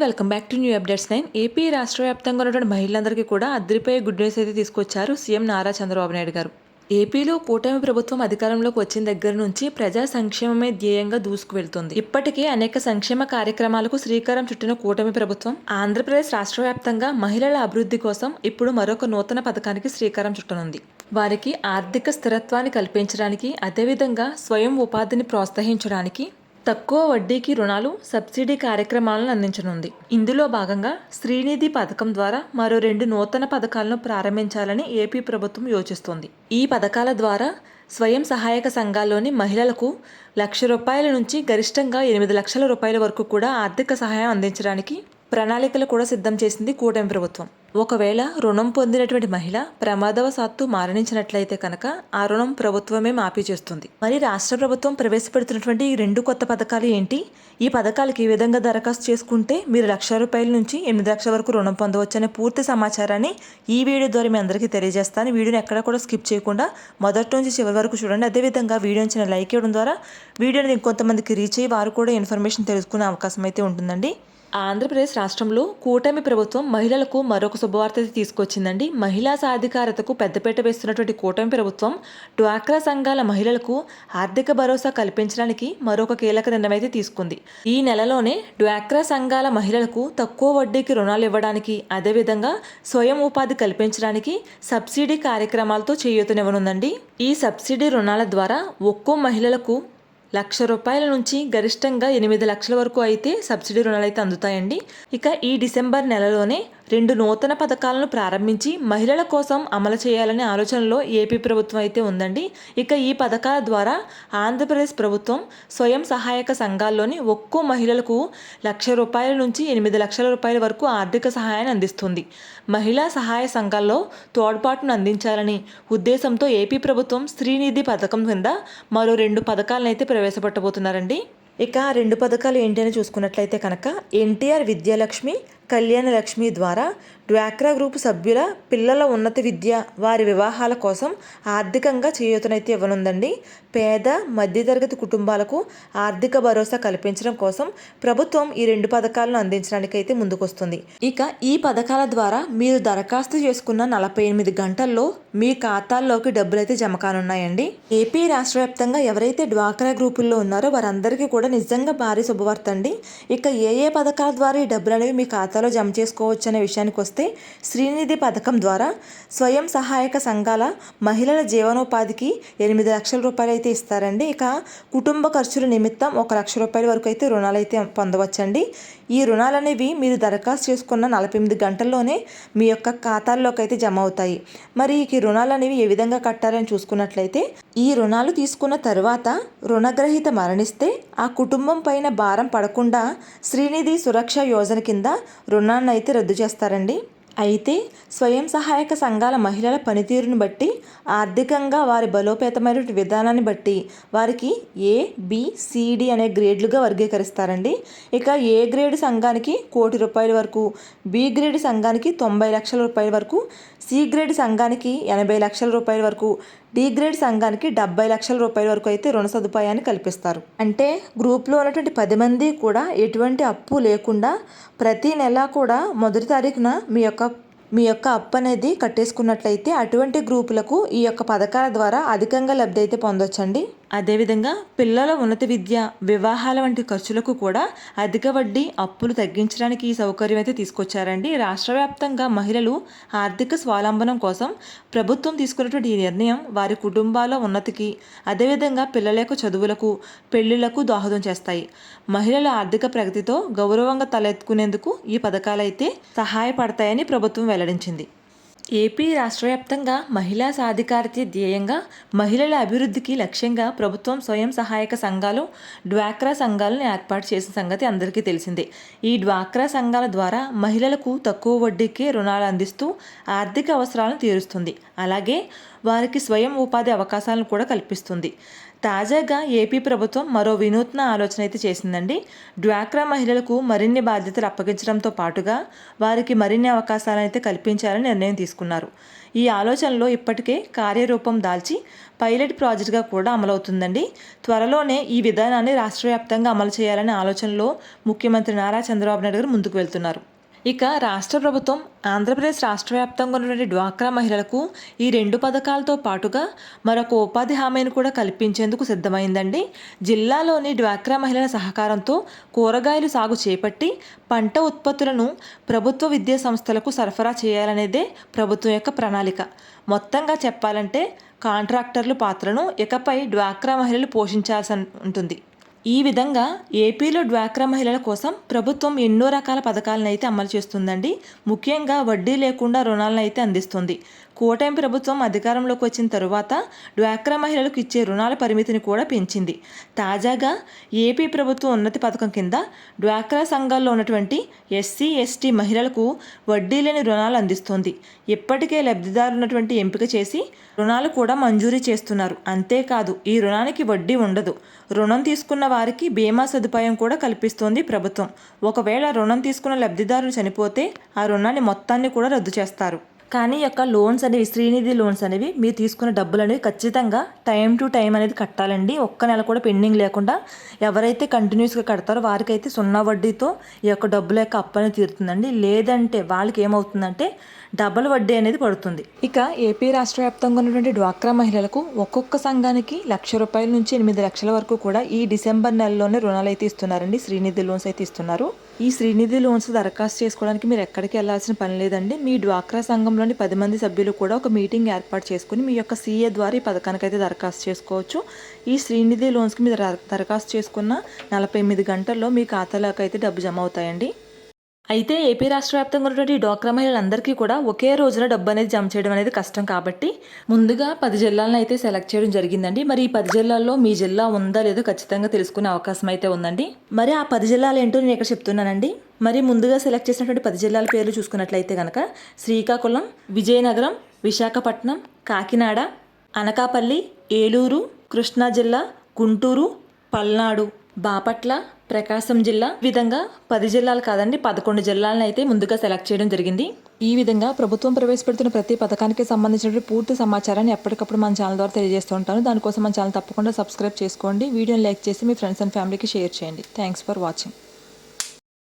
Welcome back to new updates nine AP రాష్ట్ర వ్యాప్తంగా ఉన్నటువంటి మహిళలందరికీ కూడా అద్దరిపోయే గుడ్ న్యూస్ అయితే తీసుకొచ్చారు సీఎం నారా చంద్రబాబు నాయుడు గారు. ఏపీలో కూటమి ప్రభుత్వం అధికారంలోకి వచ్చిన దగ్గర నుంచి ప్రజా సంక్షేమమే ధ్యేయంగా దూసుకు వెళ్తుంది. ఇప్పటికే అనేక సంక్షేమ కార్యక్రమాలకు శ్రీకారం చుట్టిన కూటమి ప్రభుత్వం ఆంధ్రప్రదేశ్ రాష్ట్ర వ్యాప్తంగా మహిళల అభివృద్ధి కోసం ఇప్పుడు మరొక నూతన పథకానికి శ్రీకారం చుట్టనుంది. వారికి ఆర్థిక స్థిరత్వాన్ని కల్పించడానికి అదేవిధంగా స్వయం ఉపాధిని ప్రోత్సహించడానికి తక్కువ వడ్డీకి రుణాలు సబ్సిడీ కార్యక్రమాలను అందించనుంది. ఇందులో భాగంగా శ్రీనిధి పథకం ద్వారా మరో రెండు నూతన పథకాలను ప్రారంభించాలని ఏపీ ప్రభుత్వం యోచిస్తోంది. ఈ పథకాల ద్వారా స్వయం సహాయక సంఘాల్లోని మహిళలకు లక్ష రూపాయల నుంచి గరిష్టంగా ఎనిమిది లక్షల రూపాయల వరకు కూడా ఆర్థిక సహాయం అందించడానికి ప్రణాళికలు కూడా సిద్ధం చేసింది కూటమి ప్రభుత్వం. ఒకవేళ రుణం పొందినటువంటి మహిళ ప్రమాదవశాత్తు మరణించినట్లయితే కనుక ఆ రుణం ప్రభుత్వమే మాఫీ చేస్తుంది. మరి రాష్ట్ర ప్రభుత్వం ప్రవేశపెడుతున్నటువంటి ఈ రెండు కొత్త పథకాలు ఏంటి? ఈ పథకాలకి ఈ విధంగా దరఖాస్తు చేసుకుంటే మీరు లక్ష రూపాయల నుంచి ఎనిమిది లక్షల వరకు రుణం పొందవచ్చు అనే పూర్తి సమాచారాన్ని ఈ వీడియో ద్వారా మీ అందరికీ తెలియజేస్తాను. వీడియోని ఎక్కడ కూడా స్కిప్ చేయకుండా మొదటి నుంచి చివరి వరకు చూడండి. అదేవిధంగా వీడియో నుంచి లైక్ ఇవ్వడం ద్వారా వీడియోని ఇంకొంతమందికి రీచ్ అయ్యి వారు కూడా ఇన్ఫర్మేషన్ తెలుసుకునే అవకాశం అయితే ఉంటుందండి. ఆంధ్రప్రదేశ్ రాష్ట్రంలో కూటమి ప్రభుత్వం మహిళలకు మరొక శుభవార్త తీసుకొచ్చిందండి. మహిళా సాధికారతకు పెద్దపీట వేస్తున్నటువంటి కూటమి ప్రభుత్వం డ్వాక్రా సంఘాల మహిళలకు ఆర్థిక భరోసా కల్పించడానికి మరొక కీలక నిర్ణయం అయితే తీసుకుంది. ఈ నెలలోనే డ్వాక్రా సంఘాల మహిళలకు తక్కువ వడ్డీకి రుణాలు ఇవ్వడానికి అదేవిధంగా స్వయం ఉపాధి కల్పించడానికి సబ్సిడీ కార్యక్రమాలతో చేయూతనివ్వనుందండి. ఈ సబ్సిడీ రుణాల ద్వారా ఒక్కో మహిళలకు లక్ష రూపాయల నుంచి గరిష్టంగా ఎనిమిది లక్షల వరకు అయితే సబ్సిడీ రుణాలు అయితే అందుతాయండి. ఇక ఈ డిసెంబర్ నెలలోనే రెండు నూతన పథకాలను ప్రారంభించి మహిళల కోసం అమలు చేయాలనే ఆలోచనలో ఏపీ ప్రభుత్వం అయితే ఉందండి. ఇక ఈ పథకాల ద్వారా ఆంధ్రప్రదేశ్ ప్రభుత్వం స్వయం సహాయక సంఘాల్లోని ఒక్కో మహిళలకు లక్ష రూపాయల నుంచి ఎనిమిది లక్షల రూపాయల వరకు ఆర్థిక సహాయాన్ని అందిస్తుంది. మహిళా సహాయ సంఘాల్లో తోడ్పాటును అందించాలని ఉద్దేశంతో ఏపీ ప్రభుత్వం స్త్రీనిధి పథకం కింద మరో రెండు పథకాలను అయితే ప్రవేశపెట్టబోతున్నారండి. ఇక రెండు పథకాలు ఏంటి అని చూసుకున్నట్లయితే కనుక ఎన్టీఆర్ విద్యాలక్ష్మి కళ్యాణ లక్ష్మి ద్వారా డ్వాక్రా గ్రూప్ సభ్యుల పిల్లల ఉన్నత విద్య వారి వివాహాల కోసం ఆర్థికంగా చేయూతనైతే ఇవ్వనుందండి. పేద మధ్యతరగతి కుటుంబాలకు ఆర్థిక భరోసా కల్పించడం కోసం ప్రభుత్వం ఈ రెండు పథకాలను అందించడానికి అయితే ముందుకొస్తుంది. ఇక ఈ పథకాల ద్వారా మీరు దరఖాస్తు చేసుకున్న నలభై ఎనిమిది గంటల్లో మీ ఖాతాల్లోకి డబ్బులైతే జమ కానున్నాయండి. ఏపీ రాష్ట్ర వ్యాప్తంగా ఎవరైతే డ్వాక్రా గ్రూపుల్లో ఉన్నారో వారందరికీ కూడా నిజంగా భారీ శుభవార్త అండి. ఇక ఏ ఏ పథకాల ద్వారా ఈ డబ్బులు అనేవి మీ ఖాతాలో జమ చేసుకోవచ్చు అనే విషయానికి వస్తే శ్రీనిధి పథకం ద్వారా స్వయం సహాయక సంఘాల మహిళల జీవనోపాధికి ఎనిమిది లక్షల రూపాయలు అయితే ఇస్తారండి. ఇక కుటుంబ ఖర్చుల నిమిత్తం ఒక లక్ష రూపాయల వరకు అయితే రుణాలు అయితే పొందవచ్చండి. ఈ రుణాలు అనేవి మీరు దరఖాస్తు చేసుకున్న నలభై ఎనిమిది గంటల్లోనే మీ యొక్క ఖాతాల్లోకి అయితే జమ అవుతాయి. మరి ఈ రుణాలు అనేవి ఏ విధంగా కట్టాలని చూసుకున్నట్లయితే ఈ రుణాలు తీసుకున్న తర్వాత రుణగ్రహీత మరణిస్తే ఆ కుటుంబం పైన భారం పడకుండా శ్రీనిధి సురక్ష యోజన కింద రుణాన్ని అయితే రద్దు చేస్తారండి. అయితే స్వయం సహాయక సంఘాల మహిళల పనితీరుని బట్టి ఆర్థికంగా వారి బలోపేతమైన విధానాన్ని బట్టి వారికి ఏ బిసిడి అనే గ్రేడ్లుగా వర్గీకరిస్తారండి. ఇక ఏ గ్రేడ్ సంఘానికి కోటి రూపాయల వరకు బి గ్రేడ్ సంఘానికి తొంభై లక్షల రూపాయల వరకు సి గ్రేడ్ సంఘానికి ఎనభై లక్షల రూపాయల వరకు డి గ్రేడ్ సంఘానికి డెబ్బై లక్షల రూపాయల వరకు అయితే రుణ సదుపాయాన్ని కల్పిస్తారు. అంటే గ్రూప్లో ఉన్నటువంటి పది మంది కూడా ఎటువంటి అప్పు లేకుండా ప్రతి నెల కూడా మొదటి తారీఖున మీ యొక్క మీ యొక్క అప్పు అనేది కట్టేసుకున్నట్లయితే అటువంటి గ్రూపులకు ఈ యొక్క పథకాల ద్వారా అధికంగా లబ్ధి అయితే పొందొచ్చండి. అదేవిధంగా పిల్లల ఉన్నత విద్య వివాహాల వంటి ఖర్చులకు కూడా అధిక వడ్డీ అప్పులు తగ్గించడానికి ఈ సౌకర్యం అయితే తీసుకొచ్చారండి. రాష్ట్ర వ్యాప్తంగా మహిళలు ఆర్థిక స్వావలంబనం కోసం ప్రభుత్వం తీసుకున్నటువంటి ఈ నిర్ణయం వారి కుటుంబాల ఉన్నతికి అదేవిధంగా పిల్లల యొక్క చదువులకు పెళ్ళిళ్ళకు దోహదం చేస్తాయి. మహిళల ఆర్థిక ప్రగతితో గౌరవంగా తలెత్తుకునేందుకు ఈ పథకాలైతే సహాయపడతాయని ప్రభుత్వం వెల్లడించింది. ఏపీ రాష్ట్ర వ్యాప్తంగా మహిళా సాధికారిత ధ్యేయంగా మహిళల అభివృద్ధికి లక్ష్యంగా ప్రభుత్వం స్వయం సహాయక సంఘాలు డ్వాక్రా సంఘాలను ఏర్పాటు చేసిన సంగతి అందరికీ తెలిసిందే. ఈ డ్వాక్రా సంఘాల ద్వారా మహిళలకు తక్కువ వడ్డీకే రుణాలు అందిస్తూ ఆర్థిక అవసరాలను తీరుస్తుంది. అలాగే వారికి స్వయం ఉపాధి అవకాశాలను కూడా కల్పిస్తుంది. తాజాగా ఏపీ ప్రభుత్వం మరో వినూత్న ఆలోచన అయితే చేసిందండి. డ్వాక్రా మహిళలకు మరిన్ని బాధ్యతలు అప్పగించడంతో పాటుగా వారికి మరిన్ని అవకాశాలను అయితే కల్పించాలని నిర్ణయం తీసుకున్నారు. ఈ ఆలోచనలో ఇప్పటికే కార్యరూపం దాల్చి పైలట్ ప్రాజెక్టుగా కూడా అమలవుతుందండి. త్వరలోనే ఈ విధానాన్ని రాష్ట్ర వ్యాప్తంగా అమలు చేయాలనే ఆలోచనలో ముఖ్యమంత్రి నారా చంద్రబాబు నాయుడు గారు ముందుకు వెళ్తున్నారు. ఇక రాష్ట్ర ప్రభుత్వం ఆంధ్రప్రదేశ్ రాష్ట్ర వ్యాప్తంగా ఉన్నటువంటి డ్వాక్రా మహిళలకు ఈ రెండు పథకాలతో పాటుగా మరొక ఉపాధి హామీని కూడా కల్పించేందుకు సిద్ధమైందండి. జిల్లాలోని డ్వాక్రా మహిళల సహకారంతో కూరగాయలు సాగు చేపట్టి పంట ఉత్పత్తులను ప్రభుత్వ విద్యా సంస్థలకు సరఫరా చేయాలనేదే ప్రభుత్వం యొక్క ప్రణాళిక. మొత్తంగా చెప్పాలంటే కాంట్రాక్టర్లు పాత్రను ఇకపై డ్వాక్రా మహిళలు పోషించాల్సి ఉంటుంది. ఈ విధంగా ఏపీలో డ్వాక్రా మహిళల కోసం ప్రభుత్వం ఎన్నో రకాల పథకాలను అయితే అమలు చేస్తుందండి. ముఖ్యంగా వడ్డీ లేకుండా రుణాలను అయితే అందిస్తుంది. కూటమి ప్రభుత్వం అధికారంలోకి వచ్చిన తరువాత డ్వాక్రా మహిళలకు ఇచ్చే రుణాల పరిమితిని కూడా పెంచింది. తాజాగా ఏపీ ప్రభుత్వం ఉన్నతి పథకం కింద డ్వాక్రా సంఘాల్లో ఉన్నటువంటి ఎస్సీ ఎస్టీ మహిళలకు వడ్డీ లేని రుణాలు అందిస్తోంది. ఇప్పటికే లబ్ధిదారు ఉన్నటువంటి ఎంపిక చేసి రుణాలు కూడా మంజూరీ చేస్తున్నారు. అంతేకాదు ఈ రుణానికి వడ్డీ ఉండదు. రుణం తీసుకున్న వారికి బీమా సదుపాయం కూడా కల్పిస్తోంది ప్రభుత్వం. ఒకవేళ రుణం తీసుకున్న లబ్ధిదారులు చనిపోతే ఆ రుణాన్ని మొత్తాన్ని కూడా రద్దు చేస్తారు. కానీ ఈ యొక్క లోన్స్ అనేవి శ్రీనిధి లోన్స్ అనేవి మీరు తీసుకున్న డబ్బులు అనేవి ఖచ్చితంగా టైం టు టైం అనేది కట్టాలండి. ఒక్క నెల కూడా పెండింగ్ లేకుండా ఎవరైతే కంటిన్యూస్గా కడతారో వారికైతే సున్నా వడ్డీతో ఈ యొక్క డబ్బుల యొక్క అప్పని తీరుతుందండి. లేదంటే వాళ్ళకి ఏమవుతుందంటే డబల్ వడ్డీ అనేది పడుతుంది. ఇక ఏపీ రాష్ట్ర వ్యాప్తంగా ఉన్నటువంటి డ్వాక్రా మహిళలకు ఒక్కొక్క సంఘానికి లక్ష రూపాయల నుంచి ఎనిమిది లక్షల వరకు కూడా ఈ డిసెంబర్ నెలలోనే రుణాలు అయితే ఇస్తున్నారండి. శ్రీనిధి లోన్స్ అయితే ఇస్తున్నారు. ఈ శ్రీనిధి లోన్స్ దరఖాస్తు చేసుకోవడానికి మీరు ఎక్కడికి వెళ్ళాల్సిన పని లేదండి. మీ డ్వాక్రా సంఘంలోని పది మంది సభ్యులు కూడా ఒక మీటింగ్ ఏర్పాటు చేసుకుని మీ యొక్క సీఏ ద్వారా ఈ పథకానికి అయితే దరఖాస్తు చేసుకోవచ్చు. ఈ శ్రీనిధి లోన్స్కి మీరు దరఖాస్తు చేసుకున్న నలభై ఎనిమిది గంటల్లో మీ ఖాతాలోకి అయితే డబ్బు జమ అవుతాయండి. అయితే ఏపీ రాష్ట్ర వ్యాప్తంగా ఉన్నటువంటి డోక్రా మహిళలందరికీ కూడా ఒకే రోజున డబ్బు అనేది జమ చేయడం అనేది కష్టం కాబట్టి ముందుగా పది జిల్లాలను అయితే సెలెక్ట్ చేయడం జరిగిందండి. మరి ఈ పది జిల్లాల్లో మీ జిల్లా ఉందా లేదో ఖచ్చితంగా తెలుసుకునే అవకాశం అయితే ఉందండి. మరి ఆ పది జిల్లాలు ఏంటో నేను ఇక్కడ చెప్తున్నానండి. మరి ముందుగా సెలెక్ట్ చేసినటువంటి పది జిల్లాల పేర్లు చూసుకున్నట్లయితే కనుక శ్రీకాకుళం విజయనగరం విశాఖపట్నం కాకినాడ అనకాపల్లి ఏలూరు కృష్ణా జిల్లా గుంటూరు పల్నాడు. బాపట్ల ప్రకాశం జిల్లా. విధంగా పది జిల్లాలు కాదండి పదకొండు జిల్లాలను అయితే ముందుగా సెలెక్ట్ చేయడం జరిగింది. ఈ విధంగా ప్రభుత్వం ప్రవేశపెడుతున్న ప్రతి పథకానికి సంబంధించిన పూర్తి సమాచారాన్ని ఎప్పటికప్పుడు మన ఛానల్ ద్వారా తెలియజేస్తూ ఉంటాను. దానికోసం మన ఛానల్ తప్పకుండా సబ్స్క్రైబ్ చేసుకోండి. వీడియోని లైక్ చేసి మీ ఫ్రెండ్స్ అండ్ ఫ్యామిలీకి షేర్ చేయండి. Thanks for watching.